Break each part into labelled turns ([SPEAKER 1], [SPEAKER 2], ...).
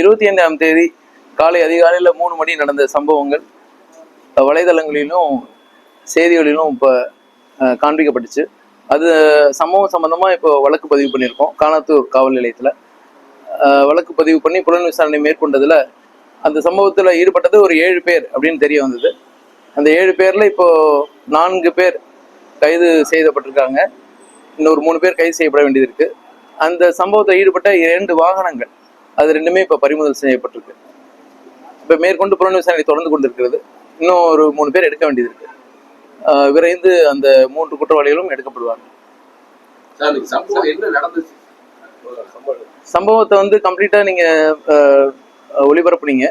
[SPEAKER 1] இருபத்தி ஐந்தாம் தேதி காலை அதிகாலையில் மூணு மணி நடந்த சம்பவங்கள் வலைதளங்களிலும் செய்திகளிலும் இப்போ காண்பிக்கப்பட்டுச்சு. அது சம்பவம் சம்பந்தமாக இப்போ வழக்கு பதிவு பண்ணியிருக்கோம். காணாத்தூர் காவல் நிலையத்தில். வழக்கு பதிவு பண்ணி புலன் விசாரணை மேற்கொண்டதில் அந்த சம்பவத்தில் ஈடுபட்டது ஒரு ஏழு பேர் அப்படின்னு தெரிய வந்தது. அந்த ஏழு பேரில் இப்போ நான்கு பேர் கைது செய்யப்பட்டிருக்காங்க. இன்னொரு மூணு பேர் கைது செய்யப்பட வேண்டியது இருக்கு. அந்த சம்பவத்தில் ஈடுபட்ட இரண்டு வாகனங்கள் அது ரெண்டுமே இப்போ பறிமுதல் செய்யப்பட்டிருக்கு. இப்போ மேற்கொண்டு புலன் விசாரணை தொடர்ந்து கொண்டிருக்கிறது. இன்னும் ஒரு மூணு பேர் எடுக்க வேண்டியது இருக்கு. விரைந்து அந்த மூன்று குற்றவாளிகளும் எடுக்கப்படுவாங்க.
[SPEAKER 2] சார் இன்னைக்கு சம்பவம் என்ன நடந்துச்சு?
[SPEAKER 1] சம்பவத்தை வந்து கம்ப்ளீட்டா நீங்க ஒளிபரப்புனீங்க.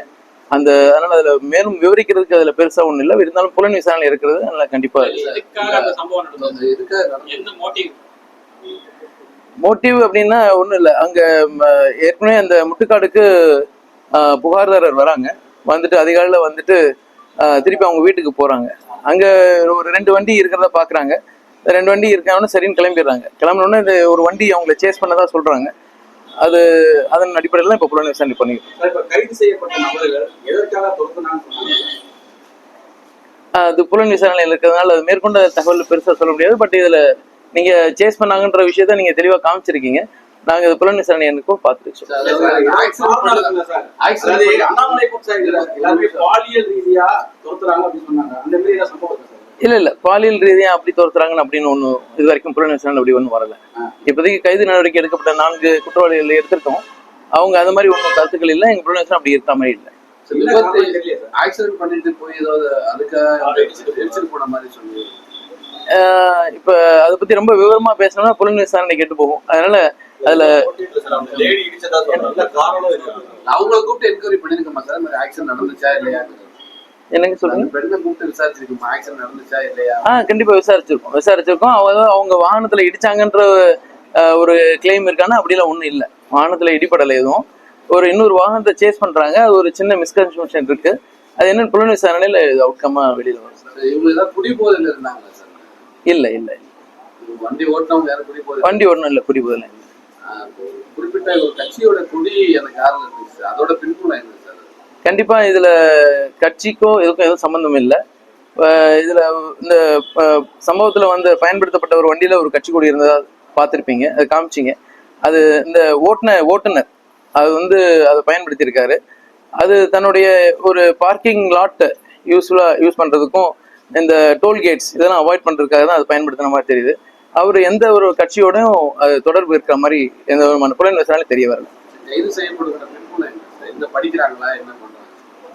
[SPEAKER 1] அந்த அதனால அதுல மேலும் விவரிக்கிறதுக்கு அதுல பெருசா ஒண்ணும் இல்லை. இருந்தாலும் புலன் விசாரணை இருக்கிறது. அதனால கண்டிப்பா
[SPEAKER 3] மோட்டிவ்
[SPEAKER 1] அப்படின்னா ஒண்ணும் இல்லை. அங்க ஏற்கனவே அந்த முட்டுக்காடுக்கு புகார்தாரர் வராங்க. வந்துட்டு அதிகாலையில் வந்துட்டு திருப்பி அவங்க வீட்டுக்கு போறாங்க. அங்க ஒரு ரெண்டு வண்டி இருக்கிறத பாக்குறாங்க. ரெண்டு வண்டி இருக்காங்கன்னு சரின்னு கிளம்பிடுறாங்க. கிளம்பினோடனே இது ஒரு வண்டி அவங்கள சேஸ் பண்ணதா சொல்றாங்க. அது அதன் அடிப்படையில் இப்போ புலன் விசாரணை பண்ணிக்கிறோம். அது புலன் விசாரணையில் இருக்கிறதுனால அது மேற்கொண்ட தகவல் பெருசா சொல்ல முடியாது. பட் இதுல நீங்க சேஸ் பண்ணாங்கன்ற விஷயத்த நீங்க தெளிவா காமிச்சிருக்கீங்க. நாங்க இது புலன் விசாரணை எனக்கும்
[SPEAKER 2] அந்த சார்?
[SPEAKER 1] இல்ல இல்ல. பாலியல் ரீதியா அப்படி துரத்துறாங்கன்னு அப்படின்னு ஒண்ணு இது வரைக்கும் புலன் விசாரணை அப்படி ஒன்றும் வரல. இப்போதைக்கு கைது நடவடிக்கை எடுக்கப்பட்ட நான்கு குற்றவாளிகள் எடுத்திருக்கோம். அவங்க அது மாதிரி ஒன்றும் கருத்துக்கள் இல்லை. எங்க புலன் விசாரணை அப்படி இருக்க மாதிரி இல்லை.
[SPEAKER 3] ஆக்சிடென்ட் பண்ணிட்டு போய் ஏதாவது அதுக்காக போன மாதிரி சொல்லி
[SPEAKER 1] இப்ப அதை பத்தி ரொம்ப விவரமா பேசணும்னா புலன் விசாரணை கெட்டு போகும். அதனால அதுல
[SPEAKER 3] அவங்கள கூப்பிட்டு என்கொயரி பண்ணிருக்கோமா சார்? இந்த ஆக்சிடென்ட் நடந்துச்சா இல்லையா?
[SPEAKER 1] என்னங்க சொல்லுங்க?
[SPEAKER 3] பெண்ணை கூப்பிட்டு விசாரிச்சிருக்கோமா? ஆக்சிடென்ட் நடந்துச்சா இல்லையா?
[SPEAKER 1] ஆ கண்டிப்பா விசாரிச்சிருக்கோம். விசாரிச்சிருக்கோம். அவங்க அவங்க வாகனத்துல இடிச்சாங்கன்ற ஒரு கிளைம் இருக்கானா? அப்படிலாம் ஒண்ணும் இல்லை. வாகனத்துல இடிப்படலை எதுவும். ஒரு இன்னொரு வாகனத்தை சேஸ் பண்றாங்க. அது ஒரு சின்ன மிஸ்கன்செப்ஷன் இருக்கு. அது என்னன்னு புலன் விசாரணையில அவுட்கமா வெளியில வரும்.
[SPEAKER 3] சார், இவங்க ஏதாவது குடிபோதையில இருந்தாங்களா சார்
[SPEAKER 1] இல்ல இல்ல.
[SPEAKER 3] வண்டி ஓட்டினவங்க யாரும் குடிபோதை
[SPEAKER 1] வண்டி ஒண்ணும் இல்ல குடிபோதில்லை
[SPEAKER 3] ஆஹ் குறிப்பிட்ட ஒரு கட்சியோட கொடி அந்த கார்ல இருந்துச்சு அதோட பின்புலம் என்ன சார்?
[SPEAKER 1] கண்டிப்பா இதுல கட்சிக்கும் இதுக்கும் எதுவும் சம்பந்தம் இல்லை. இதுல இந்த சம்பவத்துல வந்து பயன்படுத்தப்பட்ட ஒரு வண்டியில ஒரு கட்சி கொடி இருந்ததா பார்த்திருப்பீங்க அது காமிச்சிங்க. அது இந்த ஓட்டுன ஓட்டுநர் அது வந்து அதை பயன்படுத்தியிருக்காரு. அது தன்னுடைய ஒரு பார்க்கிங் லாட் யூஸ்ஃபுல்லா யூஸ் பண்றதுக்கும் இந்த டோல்கேட்ஸ் இதெல்லாம் அவாய்ட் பண்றதுக்காக தான் அது பயன்படுத்தின மாதிரி தெரியுது. அவர் எந்த ஒரு கட்சியோடையும் தொடர்பு இருக்கிற மாதிரி எந்த விதமான புலன் விசாரணை தெரிய வரல.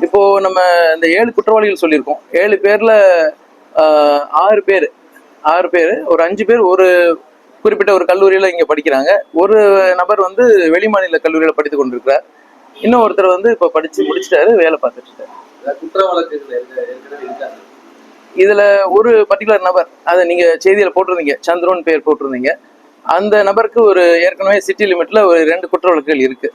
[SPEAKER 1] இப்போ நம்ம இந்த ஏழு குற்றவாளிகள் சொல்லியிருக்கோம். ஏழு பேர்ல ஆறு பேர் ஆறு பேர் ஒரு அஞ்சு பேர் ஒரு குறிப்பிட்ட ஒரு கல்லூரியில இங்க படிக்கிறாங்க. ஒரு நபர் வந்து வெளிமாநில கல்லூரியில படித்து கொண்டிருக்கிறார். இன்னும் ஒருத்தர் வந்து இப்ப படிச்சு முடிச்சிட்டாரு வேலை பார்த்துட்டு இருக்காரு.
[SPEAKER 3] குற்ற வழக்குகள்
[SPEAKER 1] இதுல ஒரு பர்டிகுலர் நபர் அதை நீங்க செய்தியில போட்டிருந்தீங்க சந்திரன் பேர் போட்டிருந்தீங்க. அந்த நபருக்கு ஒரு ஏற்கனவே சிட்டி லிமிட்ல ஒரு ரெண்டு குற்ற வழக்குகள் இருக்கு.